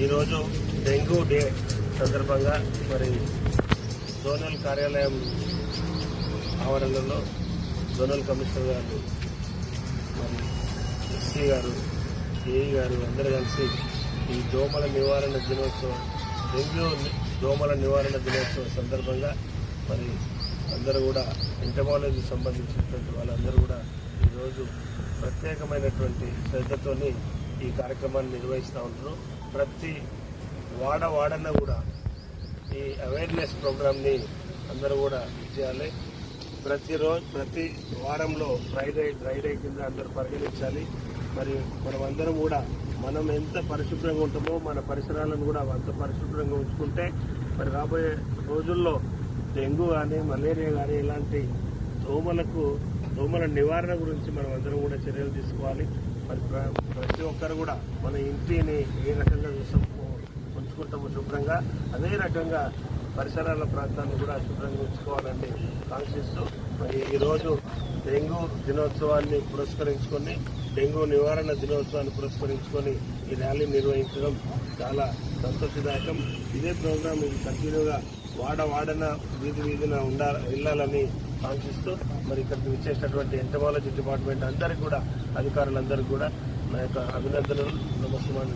ఈరోజు dengue day సందర్భంగా మరి జోనల్ కార్యాలయం ఆవరణలో జోనల్ కమిషనర్ గారు మరి ఎస్సీ గారు ఏఈ గారు అందరూ కలిసి ఈ దోమల నివారణ దినోత్సవం డెంగ్యూ దోమల నివారణ దినోత్సవం సందర్భంగా మరి అందరూ కూడా ఎంటమాలజీ సంబంధించినటువంటి వాళ్ళందరూ కూడా ఈరోజు ప్రత్యేకమైనటువంటి శ్రద్ధతోని ఈ కార్యక్రమాన్ని నిర్వహిస్తూ ఉంటారు ప్రతి వాడ వాడన కూడా ఈ అవేర్నెస్ ప్రోగ్రామ్ని అందరూ కూడా చేయాలి ప్రతిరోజు ప్రతి వారంలో ఫ్రైడే ఫ్రైడే కింద అందరూ పరిగణించాలి. మరి మనం అందరం కూడా మనం ఎంత పరిశుభ్రంగా ఉంటామో మన పరిసరాలను కూడా అంత పరిశుభ్రంగా ఉంచుకుంటే మరి రాబోయే రోజుల్లో డెంగ్యూ కానీ మలేరియా కానీ ఇలాంటి దోమలకు దోమల నివారణ గురించి మనం అందరం కూడా చర్యలు తీసుకోవాలి. మరి ప్ర- ప్రతి ఒక్కరు కూడా మన ఇంటిని ఏ రకంగా చూస్తామో ఉంచుకుంటాము శుభ్రంగా అదే రకంగా పరిసరాల ప్రాంతాన్ని కూడా శుభ్రంగా ఉంచుకోవాలని కాంక్షిస్తూ మరి ఈరోజు డెంగ్యూ దినోత్సవాన్ని పురస్కరించుకొని డెంగ్యూ నివారణ దినోత్సవాన్ని పురస్కరించుకొని ఈ ర్యాలీ నిర్వహించడం చాలా సంతోషదాయకం. ఇదే ప్రోగ్రాం ఇది కంటిన్యూగా వాడ వాడన వీధి వీధిన ఉండా వెళ్ళాలని కాంక్షిస్తూ మరి ఇక్కడికి విచ్చేసినటువంటి ఎంటమాలజీ డిపార్ట్మెంట్ అందరికీ కూడా అధికారులందరికీ కూడా నా యొక్క అభినందనలు నమస్కారం